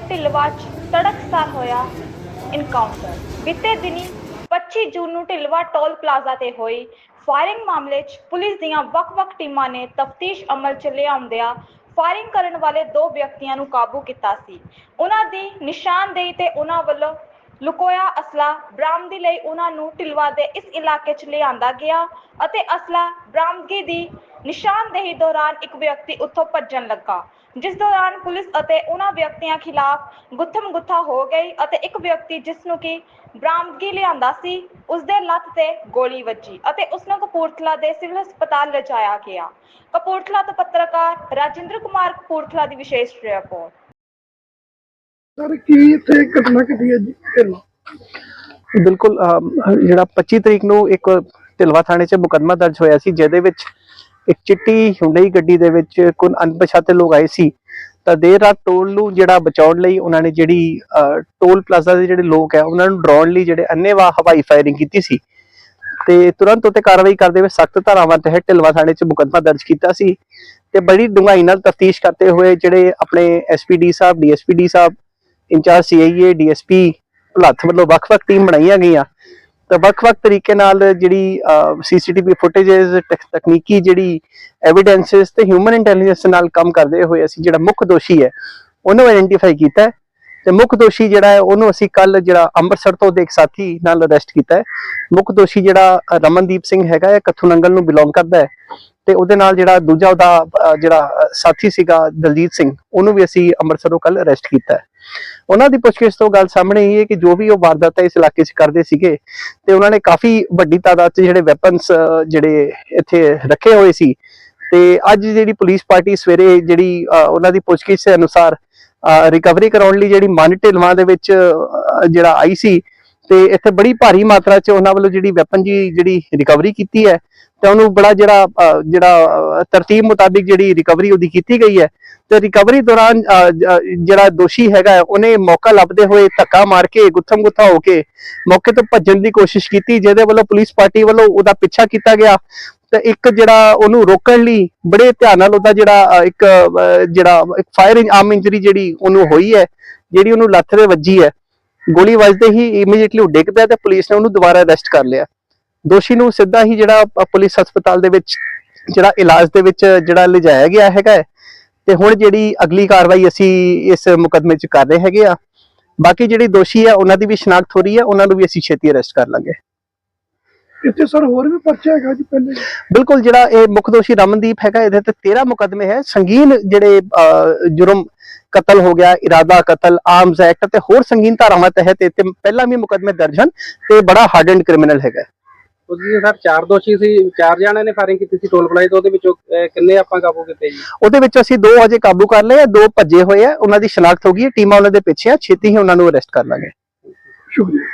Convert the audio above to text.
ਢਿਲਵਾ 'ਚ ਤੜਕਸਾਰ ਹੋਇਆ ਇਨਕਾਊਂਟਰ ਬੀਤੇ ਦਿਨੀ 25 ਜੂਨ ਨੂੰ ਢਿਲਵਾ ਟੋਲ ਪਲਾਜ਼ਾ ਤੇ ਹੋਈ ਫਾਇਰਿੰਗ ਮਾਮਲੇ 'ਚ ਪੁਲਿਸ ਦੀਆਂ ਵੱਖ-ਵੱਖ ਟੀਮਾਂ ਨੇ ਤਫਤੀਸ਼ ਅਮਲ 'ਚ ਲਿਆਉਂਦਿਆਂ ਫਾਇਰਿੰਗ ਕਰਨ ਵਾਲੇ ਦੋ ਵਿਅਕਤੀਆਂ ਨੂੰ ਕਾਬੂ ਕੀਤਾ ਸੀ। ਉਹਨਾਂ ਦੀ ਨਿਸ਼ਾਨਦੇਹੀ ਤੇ ਉਹਨਾਂ ਵੱਲੋਂ ਲੁਕੋਇਆ ਅਸਲਾ ਬਰਾਮਦੀ ਲਈ ਉਹਨਾਂ ਨੂੰ ਢਿਲਵਾ ਦੇ ਇਸ ਇਲਾਕੇ 'ਚ ਲਿਆਂਦਾ ਗਿਆ ਅਤੇ ਅਸਲਾ ਬਰਾਮਦਗੀ ਦੀ ਨਿਸ਼ਾਨਦੇਹੀ ਦੌਰਾਨ ਇੱਕ ਵਿਅਕਤੀ ਉੱਥੋਂ ਭੱਜਣ ਲੱਗਾ ਜਿਸ ਦੌਰਾਨ ਪੁਲਿਸ ਅਤੇ ਉਹਨਾਂ ਵਿਅਕਤੀਆਂ ਖਿਲਾਫ ਗੁੱਥਮ ਗੁੱਥਾ ਹੋ ਗਈ ਅਤੇ ਇੱਕ ਵਿਅਕਤੀ ਜਿਸ ਨੂੰ ਕਿ ਬਰਾਮਦਗੀ ਲਿਆਂਦਾ ਸੀ ਉਸ ਦੇ ਲੱਤ ਤੇ ਗੋਲੀ ਵੱਜੀ ਅਤੇ ਉਸ ਨੂੰ ਕਪੂਰਥਲਾ ਦੇ ਸਿਵਲ ਹਸਪਤਾਲ ਲਿਜਾਇਆ ਗਿਆ। ਕਪੂਰਥਲਾ ਤੋਂ ਪੱਤਰਕਾਰ ਰਾਜਿੰਦਰ ਕੁਮਾਰ ਕਪੂਰਥਲਾ ਦੀ ਵਿਸ਼ੇਸ਼ ਰਿਪੋਰਟ। ਸਰ ਕੀ ਇੱਥੇ ਘਟਨਾ ਘਟੀ ਹੈ ਜੀ? ਢਿੱਲੋਂ? ਬਿਲਕੁਲ ਜਿਹੜਾ 25 ਤਰੀਕ ਨੂੰ ਇੱਕ ਢਿਲਵਾ ਥਾਣੇ 'ਚ ਮੁਕੱਦਮਾ ਦਰਜ ਹੋਇਆ ਸੀ ਜਿਹਦੇ ਵਿੱਚ ਇੱਕ ਚਿੱਟੀ ਹੁੰਡਈ ਗੱਡੀ ਦੇ ਵਿੱਚ ਕੁਝ ਅਣਪਛਾਤੇ ਲੋਕ ਆਏ ਸੀ। ਤਾਂ ਦੇਰ ਰਾਤ ਟੋਲ ਨੂੰ ਜਿਹੜਾ ਬਚਾਉਣ ਲਈ ਉਹਨਾਂ ਨੇ ਜਿਹੜੀ ਅ, ਟੋਲ ਪਲਾਜ਼ਾ ਦੇ ਜਿਹੜੇ ਲੋਕ ਹੈ ਉਹਨਾਂ ਨੂੰ ਡਰਾਉਣ ਲਈ ਜਿਹੜੇ ਅੰਨੇਵਾਹ ਹਵਾਈ ਫਾਇਰਿੰਗ ਕੀਤੀ ਸੀ। ਤੇ ਤੁਰੰਤ ਉੱਤੇ ਕਾਰਵਾਈ ਕਰਦੇ ਹੋਏ ਸਖਤ ਧਾਰਾਵਾਂ ਤਹਿਤ ਢਿਲਵਾ ਥਾਣੇ 'ਚ ਮੁਕੱਦਮਾ ਦਰਜ ਕੀਤਾ ਸੀ ਤੇ ਬੜੀ ਡੂੰਘਾਈ ਨਾਲ ਤਫਤੀਸ਼ ਕਰਦੇ ਹੋਏ ਜਿਹੜੇ ਆਪਣੇ ਐਸਪੀਡੀ ਸਾਹਿਬ DSPD Sahib in charge CIA DSP Bhulath ਵੱਲੋਂ ਵੱਖ-ਵੱਖ ਟੀਮ ਬਣਾਈਆਂ ਗਈਆਂ। ਤਾਂ ਵੱਖ-ਵੱਖ ਤਰੀਕੇ ਨਾਲ ਜਿਹੜੀ ਸੀਸੀਟੀਵੀ ਫੁਟੇजेस ਤਕਨੀਕੀ ਜਿਹੜੀ ਐਵੀਡੈਂਸਸ ਤੇ ਹਿਊਮਨ ਇੰਟੈਲੀਜੈਂਸ ਨਾਲ ਕੰਮ ਕਰਦੇ ਹੋਏ ਅਸੀਂ ਜਿਹੜਾ ਮੁੱਖ ਦੋਸ਼ੀ ਹੈ, ਉਹਨੂੰ ਆਇਡੈਂਟੀਫਾਈ ਕੀਤਾ ਤੇ ਮੁੱਖ ਦੋਸ਼ੀ ਜਿਹੜਾ ਹੈ, ਉਹਨੂੰ ਅਸੀਂ ਕੱਲ ਜਿਹੜਾ ਅੰਮ੍ਰਿਤਸਰ ਤੋਂ ਦੇ ਇੱਕ ਸਾਥੀ ਨਾਲ ਅਰੈਸਟ ਕੀਤਾ ਹੈ। ਮੁੱਖ ਦੋਸ਼ੀ ਜਿਹੜਾ ਰਮਨਦੀਪ ਸਿੰਘ ਹੈਗਾ ਹੈ ਕੱਥੂ ਨੂੰ ਬਿਲੋਂਗ ਕਰਦਾ ਹੈ। ਤੇ ਉਹਦੇ ਨਾਲ ਜਿਹੜਾ ਦੂਜਾ ਉਹਦਾ ਜਿਹੜਾ ਸਾਥੀ ਸੀਗਾ ਦਲਜੀਤ ਸਿੰਘ, ਉਹਨੂੰ ਵੀ ਅਸੀਂ ਅੰਮ੍ਰਿਤਸਰੋਂ ਕੱਲ ਅਰੈਸਟ ਕੀਤਾ ਹੈ। ਉਹਨਾਂ ਦੀ ਪੁੱਛਗਿੱਛ ਤੋਂ ਗੱਲ ਸਾਹਮਣੇ ਆਈ ਹੈ ਕਿ ਜੋ ਵੀ ਉਹ ਵਾਰਦਾਤਾਂ ਇਸ ਇਲਾਕੇ 'ਚ ਕਰਦੇ ਸੀਗੇ, ਤੇ ਉਹਨਾਂ ਨੇ ਕਾਫੀ ਵੱਡੀ ਤਾਦਾਦ 'ਚ ਜਿਹੜੇ ਵੈਪਨਸ ਜਿਹੜੇ ਇੱਥੇ ਰੱਖੇ ਹੋਏ ਸੀ। ਤੇ ਅੱਜ ਜਿਹੜੀ ਪੁਲਿਸ ਪਾਰਟੀ ਸਵੇਰੇ ਜਿਹੜੀ ਉਹਨਾਂ ਦੀ ਪੁੱਛਗਿੱਛ ਦੇ ਅਨੁਸਾਰ ਰਿਕਵਰੀ ਕਰਾਉਣ ਲਈ ਜਿਹੜੀ ਮਨ ਢਿਲਵਾਂ ਦੇ ਵਿੱਚ ਜਿਹੜਾ ਆਈ ਸੀ ਤੇ ਇੱਥੇ ਬੜੀ ਭਾਰੀ ਮਾਤਰਾ 'ਚ ਉਹਨਾਂ ਵੱਲੋਂ ਜਿਹੜੀ ਵੈਪਨ ਜੀ ਜਿਹੜੀ ਰਿਕਵਰੀ ਕੀਤੀ ਹੈ ਤੇ ਉਹਨੂੰ ਬੜਾ ਜਿਹੜਾ ਜਿਹੜਾ ਤਰਤੀਬ ਮੁਤਾਬਿਕ ਜਿਹੜੀ ਰਿਕਵਰੀ ਉਹਦੀ ਕੀਤੀ ਗਈ ਹੈ। ਤੇ ਰਿਕਵਰੀ ਦੌਰਾਨ ਅ, ਜਿਹੜਾ ਦੋਸ਼ੀ ਹੈਗਾ ਉਹਨੇ ਮੌਕਾ ਲੱਭਦੇ ਹੋਏ ਧੱਕਾ ਮਾਰ ਕੇ ਗੁੱਥਮ ਗੁੱਥਾ ਹੋ ਕੇ ਮੌਕੇ ਤੋਂ ਭੱਜਣ ਦੀ ਕੋਸ਼ਿਸ਼ ਕੀਤੀ ਜਿਹਦੇ ਵੱਲੋਂ ਪੁਲਿਸ ਪਾਰਟੀ ਵੱਲੋਂ ਉਹਦਾ ਪਿੱਛਾ ਕੀਤਾ ਗਿਆ। ਤੇ ਇੱਕ ਜਿਹੜਾ ਉਹਨੂੰ ਰੋਕਣ ਲਈ ਬੜੇ ਧਿਆਨ ਨਾਲ ਉਹਦਾ ਜਿਹੜਾ ਇੱਕ ਜਿਹੜਾ, ਇੱਕ ਫਾਇਰਿੰਗ ਆਰਮ ਇੰਜਰੀ ਜਿਹੜੀ ਉਹਨੂੰ ਹੋਈ ਹੈ, ਜਿਹੜੀ ਉਹਨੂੰ ਲੱਤ ਦੇ ਵੱਜੀ ਹੈ, ਗੋਲੀ ਵੱਜਦੇ ਹੀ ਇਮੀਡੀਏਟਲੀ ਉਹ ਡਿੱਗ ਪਿਆ ਤੇ ਪੁਲਿਸ ਨੇ ਉਹਨੂੰ ਦੁਬਾਰਾ ਅਰੈਸਟ ਕਰ ਲਿਆ। ਦੋਸ਼ੀ ਨੂੰ ਸਿੱਧਾ ਹੀ ਜਿਹੜਾ ਪੁਲਿਸ ਹਸਪਤਾਲ ਦੇ ਵਿੱਚ ਜਿਹੜਾ ਇਲਾਜ ਦੇ ਵਿੱਚ ਜਿਹੜਾ ਲਿਜਾਇਆ ਗਿਆ ਹੈਗਾ ਹੈ ਤੇ ਹੁਣ ਜਿਹੜੀ ਅਗਲੀ ਕਾਰਵਾਈ ਅਸੀਂ ਇਸ ਮੁਕਦਮੇ 'ਚ ਕਰ ਰਹੇ ਹੈਗੇ ਆ ਬਾਕੀ ਜਿਹੜੀ ਦੋਸ਼ੀ ਆ ਉਹਨਾਂ ਦੀ ਵੀ ਸ਼ਨਾਖਤ ਹੋ ਰਹੀ ਹੈ, ਉਹਨਾਂ ਨੂੰ ਵੀ ਅਸੀਂ ਛੇਤੀ ਅਰੈਸਟ ਕਰ ਲਾਂਗੇ। ਇੱਥੇ ਸਰ ਹੋਰ ਵੀ ਪਰਚਾ ਹੈਗਾ ਜੀ ਪਹਿਲੇ। ਬਿਲਕੁਲ ਜਿਹੜਾ ਇਹ ਮੁੱਖ ਦੋਸ਼ੀ ਰਮਨਦੀਪ ਹੈਗਾ ਇਹਦੇ ਤੇ 13 ਮੁਕਦਮੇ ਹੈ। ਸੰਗੀਨ ਜਿਹੜੇ ਜੁਰਮ ਕਤਲ ਹੋ ਗਿਆ ਇਰਾਦਾ ਕਤਲ ਆਰਮਸ ਐਕਟ ਤੇ ਹੋਰ ਸੰਗੀਨ ਧਾਰਾਵਾਂ ਤਹਿਤ ਇਹ ਤੇ ਪਹਿਲਾਂ ਵੀ ਮੁਕਦਮੇ ਦਰਜ ਹਨ ਤੇ ਬੜਾ ਹਾਰਡਨ ਕ੍ਰਿਮੀਨਲ ਹੈਗਾ। ਉਹਦੇ ਸਰ ਚਾਰ ਦੋਸ਼ੀ ਸੀ ਚਾਰ ਜਣਿਆਂ ਨੇ ਫਾਇਰਿੰਗ ਕੀਤੀ ਸੀ ਟੋਲ ਪਲਾਜ਼ਾ ਤੋਂ ਉਹਦੇ ਵਿੱਚੋਂ ਕਿੰਨੇ ਆਪਾਂ ਕਾਬੂ ਕੀਤੇ ਜੀ? ਉਹਦੇ ਵਿੱਚ ਅਸੀਂ ਦੋ ਅਜੇ ਕਾਬੂ ਕਰ ਲਏ ਆ ਦੋ ਭੱਜੇ ਹੋਏ ਆ। ਉਹਨਾਂ ਦੀ ਸ਼ਨਾਖਤ ਹੋ ਗਈ ਹੈ ਟੀਮਾਂ ਉਹਨਾਂ ਦੇ ਪਿੱਛੇ ਆ ਛੇਤੀ ਹੀ ਉਹਨਾਂ ਨੂੰ ਅਰੈਸਟ ਕਰ ਲਾਂਗੇ। ਸ਼ੁਕਰੀਆ।